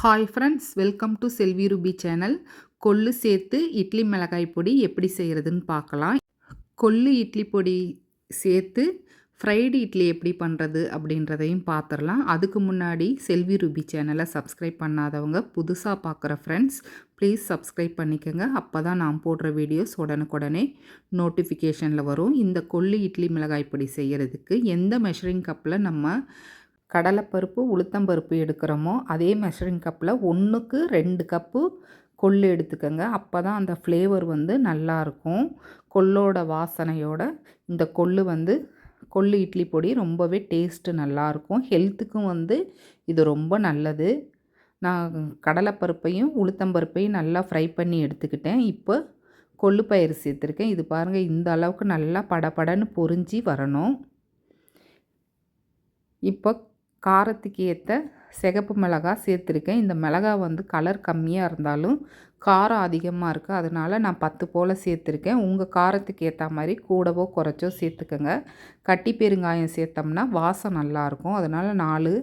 Hi friends welcome to Selvi Ruby channel கொள்ளு சேர்த்து இட்லி மிளகாய் பொடி எப்படி செய்கிறதுன்னு பார்க்கலாம். கொள்ளு இட்லி பொடி சேர்த்து ஃப்ரைடு இட்லி எப்படி பண்ணுறது அப்படின்றதையும் பார்த்துடலாம். அதுக்கு முன்னாடி செல்வி ரூபி சேனலை சப்ஸ்கிரைப் பண்ணாதவங்க புதுசாக பார்க்குற ஃப்ரெண்ட்ஸ் ப்ளீஸ் சப்ஸ்கிரைப் பண்ணிக்கோங்க. அப்போ தான் நான் போடுற வீடியோஸ் உடனுக்குடனே நோட்டிஃபிகேஷனில் வரும். இந்த கொள்ளு இட்லி மிளகாய் பொடி செய்கிறதுக்கு எந்த மெஷரிங் கப்பில் நம்ம கடலைப்பருப்பு உளுத்தம்பருப்பு எடுக்கிறோமோ அதே மெஷரிங் கப்பில் ஒன்றுக்கு ரெண்டு கப்பு கொள்ளு எடுத்துக்கோங்க. அப்போ தான் அந்த ஃப்ளேவர் வந்து நல்லாயிருக்கும் கொள்ளோட வாசனையோட இந்த கொள்ளு வந்து கொள்ளு இட்லி பொடி ரொம்பவே டேஸ்ட்டு நல்லாயிருக்கும் ஹெல்த்துக்கும் வந்து இது ரொம்ப நல்லது. நான் கடலைப்பருப்பையும் உளுத்தம்பருப்பையும் நல்லா ஃப்ரை பண்ணி எடுத்துக்கிட்டேன். இப்போ கொள்ளு பயிர் சேர்த்துருக்கேன். இது பாருங்கள் இந்த அளவுக்கு நல்லா படபடன்னு பொறிஞ்சி வரணும். இப்போ காரத்துக்கு ஏற்ற சிகப்பு மிளகா சேர்த்துருக்கேன். இந்த மிளகா வந்து கலர் கம்மியாக இருந்தாலும் காரம் அதிகமாக இருக்குது அதனால் நான் பத்து போல் சேர்த்துருக்கேன். உங்கள் காரத்துக்கு ஏற்ற மாதிரி கூடவோ குறைச்சோ சேர்த்துக்கோங்க. கட்டி பெருங்காயம் சேர்த்தோம்னா வாசம் நல்லாயிருக்கும் அதனால் நாலு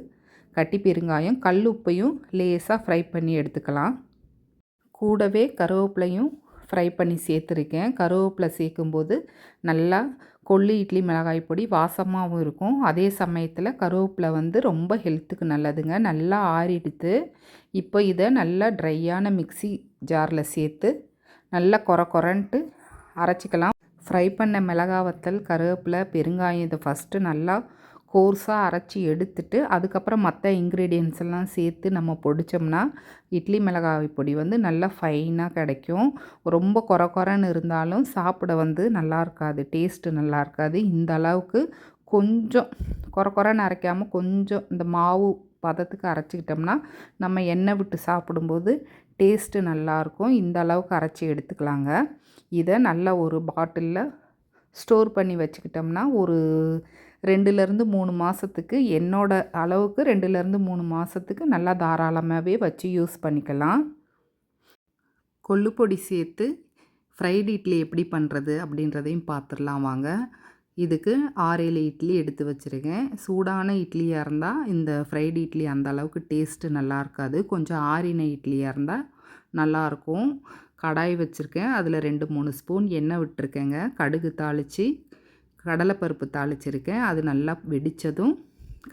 கட்டி பெருங்காயம் கல் உப்பையும் லேசாக ஃப்ரை பண்ணி எடுத்துக்கலாம். கூடவே கருவேப்பிலையும் ஃப்ரை பண்ணி சேர்த்துருக்கேன். கருவேப்பிலை சேர்க்கும்போது நல்லா கொள்ளு இட்லி மிளகாய் பொடி வாசமாகவும் இருக்கும். அதே சமயத்தில் கருவேப்பிலை வந்து ரொம்ப ஹெல்த்துக்கு நல்லதுங்க. நல்லா ஆறிடுத்து. இப்போ இதை நல்லா ட்ரையான மிக்சி ஜாரில் சேர்த்து நல்லா கொர கொரன்ட்டு அரைச்சிக்கலாம். ஃப்ரை பண்ண மிளகாய் வத்தல் கருவேப்பிலை பெருங்காயம் இதை ஃபஸ்ட்டு நல்லா கோர்ஸாக அரைச்சி எடுத்துட்டு அதுக்கப்புறம் மற்ற இன்க்ரீடியன்ஸ் எல்லாம் சேர்த்து நம்ம பொடித்தோம்னா இட்லி மிளகாய் பொடி வந்து நல்லா ஃபைனாக கிடைக்கும். ரொம்ப குறை குறைன்னு இருந்தாலும் சாப்பிட வந்து நல்லா இருக்காது டேஸ்ட்டு நல்லா இருக்காது. இந்த அளவுக்கு கொஞ்சம் குறை குறைன்னு அரைக்காமல் கொஞ்சம் இந்த மாவு பதத்துக்கு அரைச்சிக்கிட்டோம்னா நம்ம எண்ணெய் விட்டு சாப்பிடும்போது டேஸ்ட்டு நல்லாயிருக்கும் இந்த அளவுக்கு அரைச்சி எடுத்துக்கலாங்க. இதை நல்ல ஒரு பாட்டிலில் ஸ்டோர் பண்ணி வச்சுக்கிட்டோம்னா ஒரு ரெண்டுலேருந்து மூணு மாதத்துக்கு என்னோடய அளவுக்கு ரெண்டுலேருந்து மூணு மாதத்துக்கு நல்லா தாராளமாகவே வச்சு யூஸ் பண்ணிக்கலாம். கொள்ளு பொடி சேர்த்து ஃப்ரைடு இட்லி எப்படி பண்ணுறது அப்படின்றதையும் பார்த்துடலாம் வாங்க. இதுக்கு ஆறேழு இட்லி எடுத்து வச்சுருக்கேன். சூடான இட்லியாக இருந்தால் இந்த ஃப்ரைடு இட்லி அந்த அளவுக்கு டேஸ்ட்டு நல்லா இருக்காது. கொஞ்சம் ஆறின இட்லியாக இருந்தால் நல்லாயிருக்கும் கடாய் வச்சுருக்கேன். அதில் ரெண்டு மூணு ஸ்பூன் எண்ணெய் விட்டுருக்கேங்க. கடுகு தாளித்து கடலைப்பருப்பு தாளிச்சிருக்கேன். அது நல்லா வெடித்ததும்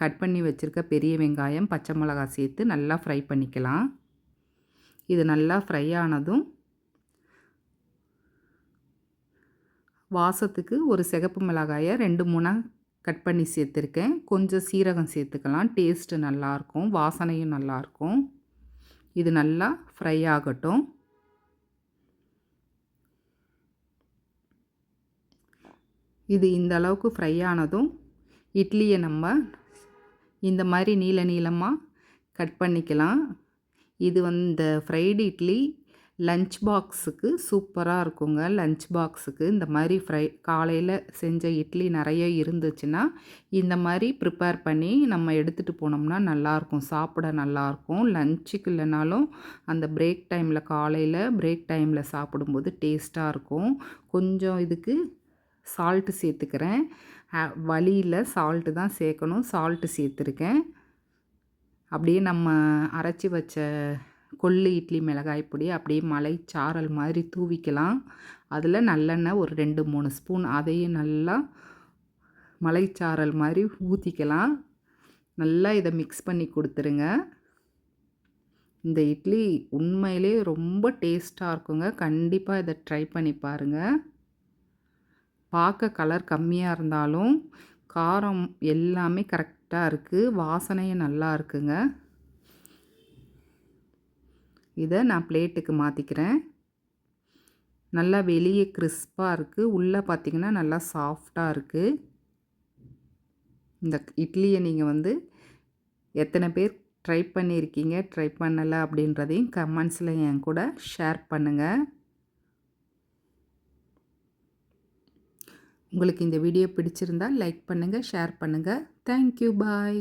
கட் பண்ணி வச்சுருக்க பெரிய வெங்காயம் பச்சை மிளகாய் சேர்த்து நல்லா ஃப்ரை பண்ணிக்கலாம். இது நல்லா ஃப்ரை ஆனதும் வாசத்துக்கு ஒரு சிகப்பு மிளகாயை ரெண்டு மூணாக கட் பண்ணி சேர்த்துருக்கேன். கொஞ்சம் சீரகம் சேர்த்துக்கலாம். டேஸ்ட்டு நல்லாயிருக்கும் வாசனையும் நல்லாயிருக்கும் இது நல்லா ஃப்ரை ஆகட்டும். இது இந்த அளவுக்கு ஃப்ரை ஆனதும் இட்லியை நம்ம இந்த மாதிரி நீள நீளமாக கட் பண்ணிக்கலாம். இது வந்து ஃப்ரைடு இட்லி லஞ்ச் பாக்ஸுக்கு சூப்பராக இருக்குங்க. லஞ்ச் பாக்ஸுக்கு இந்த மாதிரி ஃப்ரை காலையில் செஞ்ச இட்லி நிறைய இருந்துச்சுன்னா இந்த மாதிரி ப்ரிப்பேர் பண்ணி நம்ம எடுத்துகிட்டு போனோம்னா நல்லாயிருக்கும். சாப்பிட நல்லாயிருக்கும். லஞ்சுக்கு இல்லைனாலும் அந்த பிரேக் டைமில் காலையில் பிரேக் டைமில் சாப்பிடும்போது டேஸ்ட்டாக இருக்கும். கொஞ்சம் இதுக்கு சால்ட்டு சேர்த்துக்கிறேன். வழியில் சால்ட்டு தான் சேர்க்கணும். சால்ட்டு சேர்த்துருக்கேன். அப்படியே நம்ம அரைச்சி வச்ச கொள்ளு இட்லி மிளகாய் பொடி அப்படியே மலை சாரல் மாதிரி தூவிக்கலாம். அதில் நல்லெண்ணெய் ஒரு ரெண்டு மூணு ஸ்பூன் அதையும் நல்லா மலைச்சாரல் மாதிரி ஊற்றிக்கலாம் நல்லா இதை மிக்ஸ் பண்ணி கொடுத்துருங்க. இந்த இட்லி உண்மையிலே ரொம்ப டேஸ்ட்டாக இருக்குங்க. கண்டிப்பாக இதை ட்ரை பண்ணி பாருங்கள் பார்க்க கலர் கம்மியாக இருந்தாலும் காரம் எல்லாமே கரெக்டாக இருக்குது வாசனையும் நல்லா இருக்குங்க. இதை நான் பிளேட்டுக்கு மாற்றிக்கிறேன் நல்லா வெளியே கிறிஸ்பாக இருக்குது உள்ளே பார்த்திங்கன்னா நல்லா சாஃப்டாக இருக்குது இந்த இட்லியை நீங்கள் வந்து எத்தனை பேர் ட்ரை பண்ணியிருக்கீங்க ட்ரை பண்ணலை அப்படின்றதையும் கமெண்ட்ஸில் என் கூட ஷேர் பண்ணுங்கள் உங்களுக்கு இந்த வீடியோ பிடிச்சிருந்தால் லைக் பண்ணுங்கள் ஷேர் பண்ணுங்கள் தேங்க்யூ பாய்